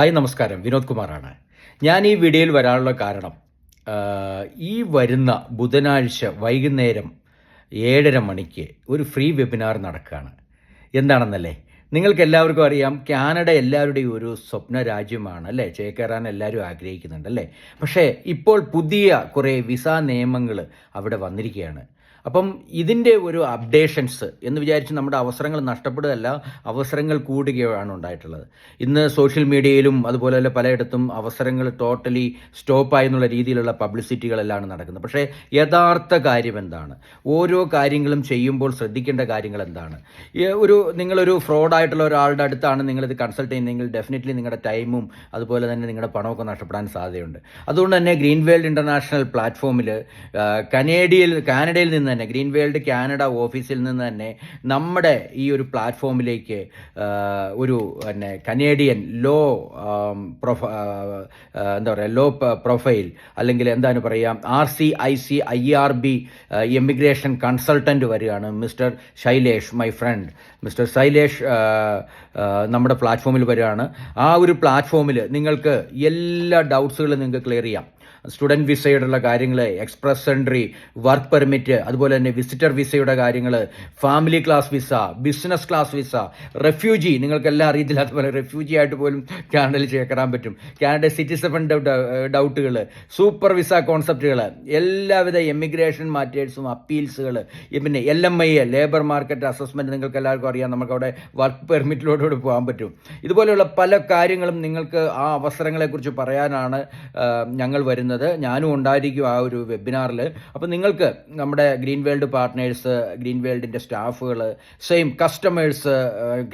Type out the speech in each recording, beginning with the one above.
Hi നമസ്കാരം. വിനോദ് കുമാറാണ്. ഞാൻ ഈ വീഡിയോയിൽ വരാനുള്ള കാരണം ഈ വരുന്ന ബുധനാഴ്ച വൈകുന്നേരം ഏഴര മണിക്ക് ഒരു ഫ്രീ വെബിനാർ നടക്കുകയാണ്. എന്താണെന്നല്ലേ? നിങ്ങൾക്ക് എല്ലാവർക്കും അറിയാം കാനഡ എല്ലാവരുടെയും ഒരു സ്വപ്ന രാജ്യമാണ് അല്ലേ? ചേക്കേറാൻ എല്ലാവരും ആഗ്രഹിക്കുന്നുണ്ട് അല്ലേ? പക്ഷേ ഇപ്പോൾ പുതിയ കുറേ വിസ നിയമങ്ങൾ അവിടെ വന്നിരിക്കുകയാണ്. അപ്പം ഇതിന്റെ ഒരു അപ്ഡേഷൻസ് എന്ന് വിചാരിച്ച് നമ്മുടെ അവസരങ്ങൾ നഷ്ടപ്പെടുകയല്ല അവസരങ്ങൾ കൂടുകയാണ് ഉണ്ടായിട്ടുള്ളത്. ഇന്ന് സോഷ്യൽ മീഡിയയിലും അതുപോലെ തന്നെ പലയിടത്തും അവസരങ്ങൾ ടോട്ടലി സ്റ്റോപ്പായി എന്നുള്ള രീതിയിലുള്ള പബ്ലിസിറ്റികളെല്ലാം നടക്കുന്നത്. പക്ഷേ യഥാർത്ഥ കാര്യം എന്താണ്? ഓരോ കാര്യങ്ങളും ചെയ്യുമ്പോൾ ശ്രദ്ധിക്കേണ്ട കാര്യങ്ങൾ എന്താണ്? ഒരു നിങ്ങളൊരു ഫ്രോഡായിട്ടുള്ള ഒരാളുടെ അടുത്താണ് നിങ്ങളിത് കൺസൾട്ട് ചെയ്യുന്നതെങ്കിൽ ഡെഫിനറ്റ്ലി നിങ്ങളുടെ ടൈമും അതുപോലെ തന്നെ നിങ്ങളുടെ പണമൊക്കെ നഷ്ടപ്പെടാൻ സാധ്യതയുണ്ട്. അതുകൊണ്ട് തന്നെ ഗ്രീൻ വേൾഡ് ഇന്റർനാഷണൽ പ്ലാറ്റ്ഫോമിൽ കനേഡിയയിൽ കാനഡയിൽ നിന്ന് തന്നെ ഗ്രീൻ വേൾഡ് കാനഡ ഓഫീസിൽ നിന്ന് തന്നെ നമ്മുടെ ഈ ഒരു പ്ലാറ്റ്ഫോമിലേക്ക് ഒരു പിന്നെ കനേഡിയൻ ലോ പ്രൊഫ എന്താ പറയുക ലോ പ്രൊഫൈൽ അല്ലെങ്കിൽ എന്താണ് പറയുക R C I C I R B emigration consultant വരികയാണ് mister Shailesh my friend mister Shailesh നമ്മുടെ പ്ലാറ്റ്ഫോമിൽ വരികയാണ്. ആ ഒരു പ്ലാറ്റ്ഫോമിൽ നിങ്ങൾക്ക് എല്ലാ ഡൗട്ട്സുകളും നിങ്ങൾക്ക് ക്ലിയർ ചെയ്യാം. സ്റ്റുഡന്റ് വിസയുടെ കാര്യങ്ങൾ എക്സ്പ്രസ് എൻട്രി വർക്ക് പെർമിറ്റ് അതുപോലെ തന്നെ വിസിറ്റർ വിസയുടെ കാര്യങ്ങൾ family class visa business class visa refugee നിങ്ങൾക്കെല്ലാം അറിയത്തില്ലാത്ത പോലെ റെഫ്യൂജി ആയിട്ട് പോലും കാനഡയിൽ ചേക്കറാൻ പറ്റും. കാനഡ സിറ്റിസൺ ഡൗട്ടുകൾ സൂപ്പർ വിസ കോൺസെപ്റ്റുകൾ എല്ലാവിധ എമിഗ്രേഷൻ മാറ്റേഴ്സും അപ്പീൽസുകൾ പിന്നെ L M I labour market assessment നിങ്ങൾക്ക് എല്ലാവർക്കും അറിയാം. നമുക്ക് അവിടെ വർക്ക് പെർമിറ്റിലോടുകൂടി പോകാൻ പറ്റും. ഇതുപോലെയുള്ള പല കാര്യങ്ങളും നിങ്ങൾക്ക് ആ അവസരങ്ങളെക്കുറിച്ച് പറയാനാണ് ഞങ്ങൾ വരുന്നത്. ഞാനും ഉണ്ടായിരിക്കും ആ ഒരു വെബിനാറിൽ അപ്പോൾ നിങ്ങൾക്ക് നമ്മുടെ ഗ്രീൻ വേൾഡ് പാർട്ട്നേഴ്സ് ഗ്രീൻ വേൾഡിന്റെ സ്റ്റാഫുകൾ സെയിം കസ്റ്റമേഴ്സ്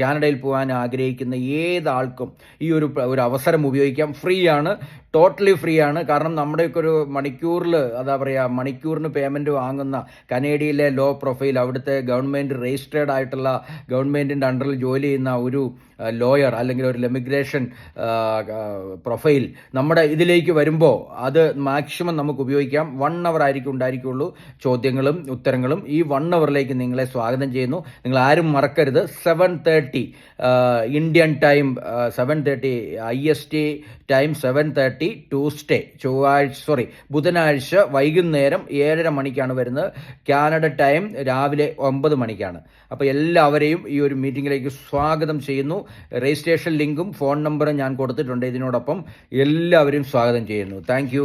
കാനഡയിൽ പോകാൻ ആഗ്രഹിക്കുന്ന ഏതാൾക്കും ഈ ഒരു അവസരം ഉപയോഗിക്കാം. ഫ്രീ ആണ് ടോട്ടലി ഫ്രീ ആണ് കാരണം നമ്മുടെയൊക്കെ ഒരു മണിക്കൂറിൽ അതാ പറയുക മണിക്കൂറിന് പേയ്മെന്റ് വാങ്ങുന്ന കനേഡിയയിലെ ലോ പ്രൊഫൈൽ അവിടുത്തെ ഗവൺമെന്റ് രജിസ്റ്റേഡ് ആയിട്ടുള്ള ഗവൺമെന്റിന്റെ അണ്ടറിൽ ജോലി ചെയ്യുന്ന ഒരു ലോയർ അല്ലെങ്കിൽ ഒരു ലെമിഗ്രേഷൻ പ്രൊഫൈൽ നമ്മുടെ ഇതിലേക്ക് വരുമ്പോൾ അത് മാക്സിമം നമുക്ക് ഉപയോഗിക്കാം. വൺ അവർ ആയിരിക്കും ഉണ്ടായിരിക്കുള്ളൂ ചോദ്യങ്ങളും ഉത്തരങ്ങളും. ഈ വൺ അവറിലേക്ക് നിങ്ങളെ സ്വാഗതം ചെയ്യുന്നു. നിങ്ങൾ ആരും മറക്കരുത്. Seven thirty Indian time seven thirty I S T time seven thirty. Tuesday ചൊവ്വാഴ്ച സോറി ബുധനാഴ്ച വൈകുന്നേരം ഏഴര മണിക്കാണ് വരുന്നത്. കാനഡ ടൈം രാവിലെ ഒമ്പത് മണിക്കാണ്. അപ്പോൾ എല്ലാവരെയും ഈ ഒരു മീറ്റിംഗിലേക്ക് സ്വാഗതം ചെയ്യുന്നു. രജിസ്ട്രേഷൻ ലിങ്കും ഫോൺ നമ്പറും ഞാൻ കൊടുത്തിട്ടുണ്ട്. ഇതിനോടൊപ്പം എല്ലാവരെയും സ്വാഗതം ചെയ്യുന്നു. താങ്ക്